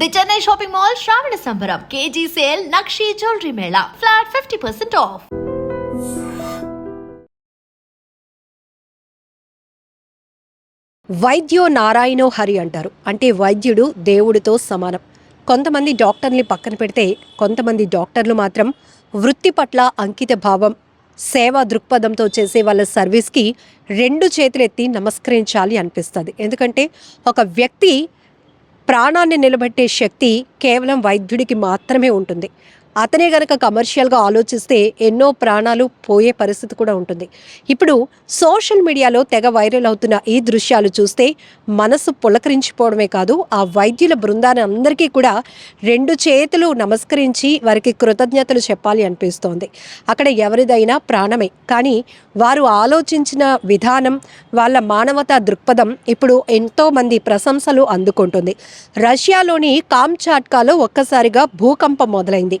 The Chennai shopping mall శ్రావణ సంబరం KG sale నక్షి jewellery mela flat fifty percent off వైద్యో నారాయణో హరి అంటారు. అంటే వైద్యుడు దేవుడితో సమానం. కొంతమంది డాక్టర్ని పక్కన పెడితే కొంతమంది డాక్టర్లు మాత్రం వృత్తి పట్ల అంకిత భావం సేవా దృక్పథంతో చేసే వాళ్ళ సర్వీస్కి రెండు చేతులెత్తి నమస్కరించాలి అనిపిస్తుంది. ఎందుకంటే ఒక వ్యక్తి ప్రాణాన్ని నిలబెట్టే శక్తి కేవలం వైద్యుడికి మాత్రమే ఉంటుంది. అతనే గనక కమర్షియల్గా ఆలోచిస్తే ఎన్నో ప్రాణాలు పోయే పరిస్థితి కూడా ఉంటుంది. ఇప్పుడు సోషల్ మీడియాలో తెగ వైరల్ అవుతున్న ఈ దృశ్యాలు చూస్తే మనసు పులకరించిపోవడమే కాదు ఆ వైద్యుల బృందాన్ని అందరికీ కూడా రెండు చేతులు నమస్కరించి వారికి కృతజ్ఞతలు చెప్పాలి అనిపిస్తోంది. అక్కడ ఎవరిదైనా ప్రాణమే. కానీ వారు ఆలోచించిన విధానం వాళ్ళ మానవతా దృక్పథం ఇప్పుడు ఎంతోమంది ప్రశంసలు అందుకుంటుంది. రష్యాలోని కామ్చాట్కాలో ఒక్కసారిగా భూకంపం మొదలైంది.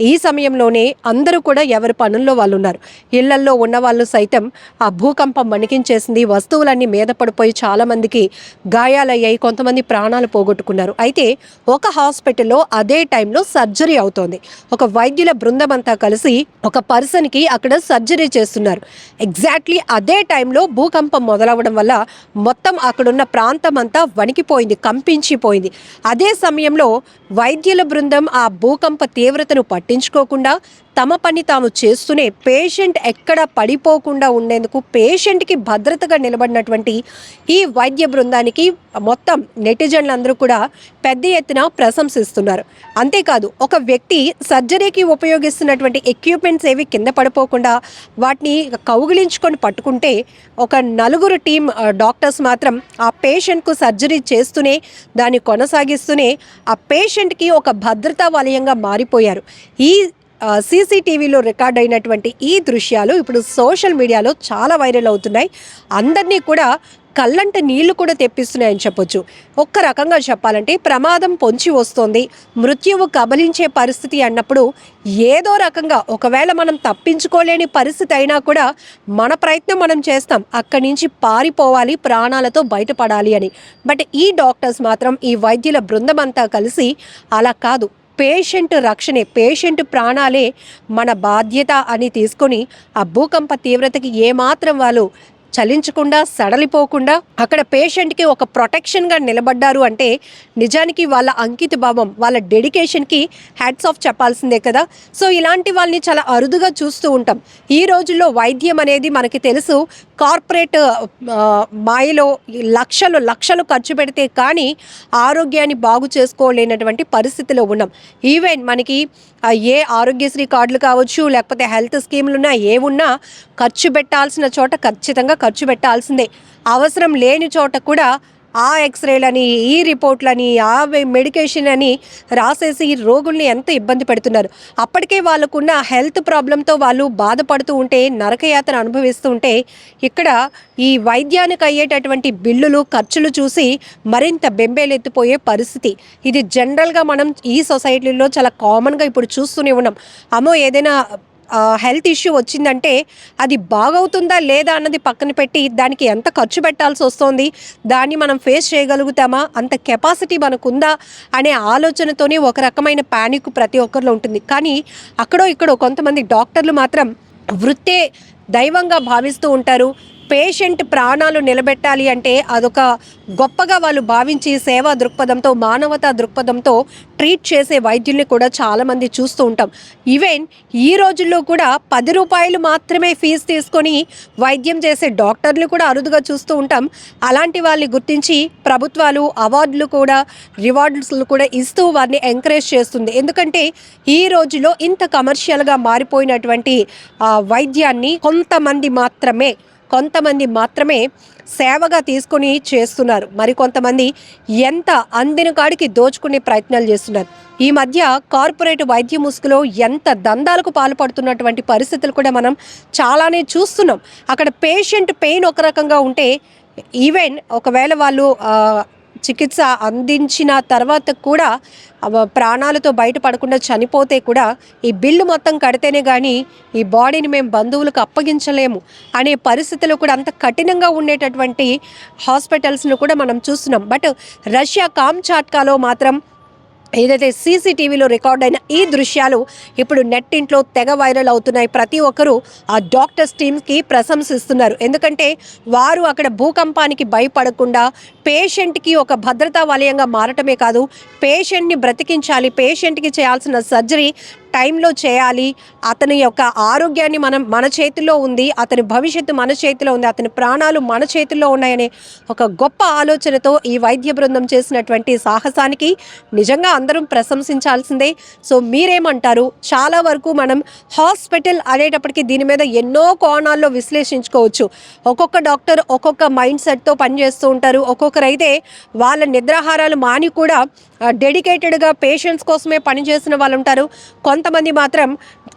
ఈ సమయంలోనే అందరూ కూడా ఎవరి పనుల్లో వాళ్ళు ఉన్నారు ఇళ్ళల్లో ఉన్న వాళ్ళు సైతం ఆ భూకంపం వణికించేసింది వస్తువులన్నీ మీద పడిపోయి చాలామందికి గాయాలయ్యాయి. కొంతమంది ప్రాణాలు పోగొట్టుకున్నారు. అయితే ఒక హాస్పిటల్లో అదే టైంలో సర్జరీ అవుతోంది. ఒక వైద్యుల బృందం అంతా కలిసి ఒక పర్సన్కి అక్కడ సర్జరీ చేస్తున్నారు. ఎగ్జాక్ట్లీ అదే టైంలో భూకంపం మొదలవడం వల్ల మొత్తం అక్కడున్న ప్రాంతం అంతా వణికిపోయింది కంపించిపోయింది. అదే సమయంలో వైద్యుల బృందం ఆ భూకంప తీవ్రతను పట్టి పట్టించుకోకుండా తమ పని తాము చేస్తూనే పేషెంట్ ఎక్కడ పడిపోకుండా ఉండేందుకు పేషెంట్కి భద్రతగా నిలబడినటువంటి ఈ వైద్య బృందానికి మొత్తం నెటిజన్లందరూ కూడా పెద్ద ఎత్తున ప్రశంసిస్తున్నారు. అంతేకాదు ఒక వ్యక్తి సర్జరీకి ఉపయోగిస్తున్నటువంటి ఎక్విప్మెంట్స్ ఏవి కింద పడిపోకుండా వాటిని కౌగిలించుకొని పట్టుకుంటే ఒక నలుగురు టీం డాక్టర్స్ మాత్రం ఆ పేషెంట్కు సర్జరీ చేస్తూనే దాన్ని కొనసాగిస్తూనే ఆ పేషెంట్కి ఒక భద్రతా వలయంగా మారిపోయారు. ఈ సీసీటీవీలో రికార్డ్ అయినటువంటి ఈ దృశ్యాలు ఇప్పుడు సోషల్ మీడియాలో చాలా వైరల్ అవుతున్నాయి. అందరినీ కూడా కళ్ళంట నీళ్ళు కూడా తెప్పిస్తున్నాయని చెప్పొచ్చు. ఒక్క రకంగా చెప్పాలంటే ప్రమాదం పొంచి వస్తోంది. మృత్యువు కబలించే పరిస్థితి అన్నప్పుడు ఏదో రకంగా ఒకవేళ మనం తప్పించుకోలేని పరిస్థితి అయినా కూడా మన ప్రయత్నం మనం చేస్తాం. అక్కడి నుంచి పారిపోవాలి ప్రాణాలతో బయటపడాలి అని. బట్ ఈ డాక్టర్స్ మాత్రం ఈ వైద్యుల బృందం అంతా కలిసి అలా కాదు. పేషెంట్ రక్షణే పేషెంట్ ప్రాణాలే మన బాధ్యత అని తీసుకొని ఆ భూకంప తీవ్రతకి ఏమాత్రం వాళ్ళు చలించకుండా సడలిపోకుండా అక్కడ పేషెంట్కి ఒక ప్రొటెక్షన్గా నిలబడ్డారు అంటే నిజానికి వాళ్ళ అంకిత భావం వాళ్ళ డెడికేషన్కి హ్యాట్స్ ఆఫ్ చెప్పాల్సిందే కదా. సో ఇలాంటి వాళ్ళని చాలా అరుదుగా చూస్తూ ఉంటాం. ఈ రోజుల్లో వైద్యం అనేది మనకి తెలుసు కార్పొరేట్ మాయలో లక్షలు లక్షలు ఖర్చు పెడితే కానీ ఆరోగ్యాన్ని బాగు చేసుకోలేనటువంటి పరిస్థితిలో ఉన్నాం. ఈవెన్ మనకి ఏ ఆరోగ్యశ్రీ కార్డులు కావచ్చు లేకపోతే హెల్త్ స్కీములు ఉన్నా ఏమున్నా ఖర్చు పెట్టాల్సిన చోట ఖచ్చితంగా ఖర్చు పెట్టాల్సిందే. అవసరం లేని చోట కూడా ఆ ఎక్స్రేలని ఈ రిపోర్ట్లని ఆ మెడికేషన్ అని రాసేసి ఈ రోగుల్ని ఎంత ఇబ్బంది పెడుతున్నారు. అప్పటికే వాళ్ళకున్న హెల్త్ ప్రాబ్లంతో వాళ్ళు బాధపడుతూ ఉంటే నరకయాతన అనుభవిస్తూ ఉంటే ఇక్కడ ఈ వైద్యానికి అయ్యేటటువంటి బిల్లులు ఖర్చులు చూసి మరింత బెంబేలెత్తిపోయే పరిస్థితి. ఇది జనరల్గా మనం ఈ సొసైటీలో చాలా కామన్గా ఇప్పుడు చూస్తూనే ఉన్నాం. అమ్మో ఏదైనా హెల్త్ ఇష్యూ వచ్చిందంటే అది బాగవుతుందా లేదా అన్నది పక్కన పెట్టి దానికి ఎంత ఖర్చు పెట్టాల్సి వస్తుంది దాన్ని మనం ఫేస్ చేయగలుగుతామా అంత కెపాసిటీ మనకుందా అనే ఆలోచనతోనే ఒక రకమైన ప్యానిక్ ప్రతి ఒక్కరిలో ఉంటుంది. కానీ అక్కడో ఇక్కడో కొంతమంది డాక్టర్లు మాత్రం వృత్తే దైవంగా భావిస్తూ ఉంటారు. పేషెంట్ ప్రాణాలు నిలబెట్టాలి అంటే అదొక గొప్పగా వాళ్ళు భావించి సేవా దృక్పథంతో మానవతా దృక్పథంతో ట్రీట్ చేసే వైద్యుల్ని కూడా చాలామంది చూస్తూ ఉంటాం. ఈవెన్ ఈ రోజుల్లో కూడా పది రూపాయలు మాత్రమే ఫీజు తీసుకొని వైద్యం చేసే డాక్టర్లు కూడా అరుదుగా చూస్తూ ఉంటాం. అలాంటి వాళ్ళని గుర్తించి ప్రభుత్వాలు అవార్డులు కూడా రివార్డ్స్లు కూడా ఇస్తూ వారిని ఎంకరేజ్ చేస్తుంది. ఎందుకంటే ఈ రోజులో ఇంత కమర్షియల్గా మారిపోయినటువంటి వైద్యాన్ని కొంతమంది మాత్రమే కొంతమంది మాత్రమే సేవగా తీసుకుని చేస్తున్నారు. మరి కొంతమంది ఎంత అందిన కాడికి దోచుకునే ప్రయత్నాలు చేస్తున్నారు. ఈ మధ్య కార్పొరేట్ వైద్య ముసుగులో ఎంత దందాలకు పాల్పడుతున్నటువంటి పరిస్థితులు కూడా మనం చాలానే చూస్తున్నాం. అక్కడ పేషెంట్ పెయిన్ ఒక రకంగా ఉంటే ఈవెన్ ఒకవేళ వాళ్ళు చికిత్స అందించిన తర్వాత కూడా ప్రాణాలతో బయటపడకుండా చనిపోతే కూడా ఈ బిల్లు మొత్తం కడితేనే కానీ ఈ బాడీని మేము బంధువులకు అప్పగించలేము అనే పరిస్థితులు కూడా అంత కఠినంగా ఉండేటటువంటి హాస్పిటల్స్ను కూడా మనం చూస్తున్నాం. బట్ రష్యా కామ్చాట్కాలో మాత్రం ఏదైతే సీసీటీవీలో రికార్డ్ అయిన ఈ దృశ్యాలు ఇప్పుడు నెట్టింట్లో తెగ వైరల్ అవుతున్నాయి. ప్రతి ఒక్కరూ ఆ డాక్టర్స్ టీమ్కి ప్రశంసిస్తున్నారు. ఎందుకంటే వారు అక్కడ భూకంపానికి భయపడకుండా పేషెంట్కి ఒక భద్రతా వలయంగా మారటమే కాదు పేషెంట్ని బ్రతికించాలి పేషెంట్కి చేయాల్సిన సర్జరీ టైంలో చేయాలి. అతని యొక్క ఆరోగ్యాన్ని మనం మన చేతిలో ఉంది. అతని భవిష్యత్తు మన చేతిలో ఉంది. అతని ప్రాణాలు మన చేతిలో ఉన్నాయనే ఒక గొప్ప ఆలోచనతో ఈ వైద్య బృందం చేసినటువంటి సాహసానికి నిజంగా అందరం ప్రశంసించాల్సిందే. సో మీరేమంటారు? చాలా వరకు మనం హాస్పిటల్ అనేటప్పటికీ దీని మీద ఎన్నో కోణాల్లో విశ్లేషించుకోవచ్చు. ఒక్కొక్క డాక్టర్ ఒక్కొక్క మైండ్ సెట్తో పనిచేస్తూ ఉంటారు. ఒక్కొక్కరైతే వాళ్ళ నిద్రాహారాలు మాని కూడా డెడికేటెడ్గా పేషెంట్స్ కోసమే పనిచేసిన వాళ్ళు ఉంటారు కొంతమంది మాత్రం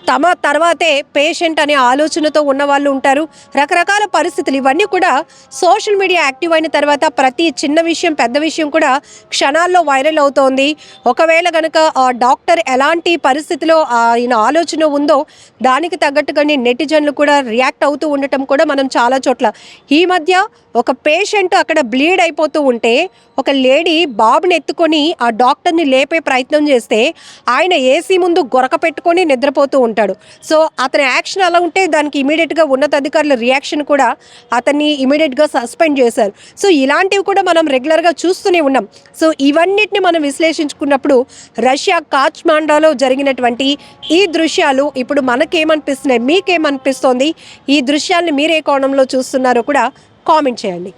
తమ తర్వాతే పేషెంట్ అనే ఆలోచనతో ఉన్న వాళ్ళు ఉంటారు. రకరకాల పరిస్థితులు. ఇవన్నీ కూడా సోషల్ మీడియా యాక్టివ్ అయిన తర్వాత ప్రతి చిన్న విషయం పెద్ద విషయం కూడా క్షణాల్లో వైరల్ అవుతోంది. ఒకవేళ కనుక ఆ డాక్టర్ ఎలాంటి పరిస్థితిలో ఆయన ఆలోచన ఉందో దానికి తగ్గట్టుగానే నెటిజన్లు కూడా రియాక్ట్ అవుతూ ఉండటం కూడా మనం చాలా చోట్ల. ఈ మధ్య ఒక పేషెంట్ అక్కడ బ్లీడ్ అయిపోతూ ఉంటే ఒక లేడీ బాబుని ఎత్తుకొని ఆ డాక్టర్ని లేపే ప్రయత్నం చేస్తే ఆయన ఏసీ ముందు గొరక పెట్టుకొని నిద్రపోతూ ఉంటాడు. సో అతని యాక్షన్ అలా ఉంటే దానికి ఇమీడియట్గా ఉన్నతాధికారుల రియాక్షన్ కూడా అతన్ని ఇమీడియట్గా సస్పెండ్ చేశారు. సో ఇలాంటివి కూడా మనం రెగ్యులర్గా చూస్తూనే ఉన్నాం. సో ఇవన్నిటిని మనం విశ్లేషించుకున్నప్పుడు రష్యా కాచ్మాండాలో జరిగినటువంటి ఈ దృశ్యాలు ఇప్పుడు మనకేమనిపిస్తున్నాయి? మీకేమనిపిస్తోంది? ఈ దృశ్యాలను మీరే కోణంలో చూస్తున్నారో కూడా కామెంట్ చేయండి.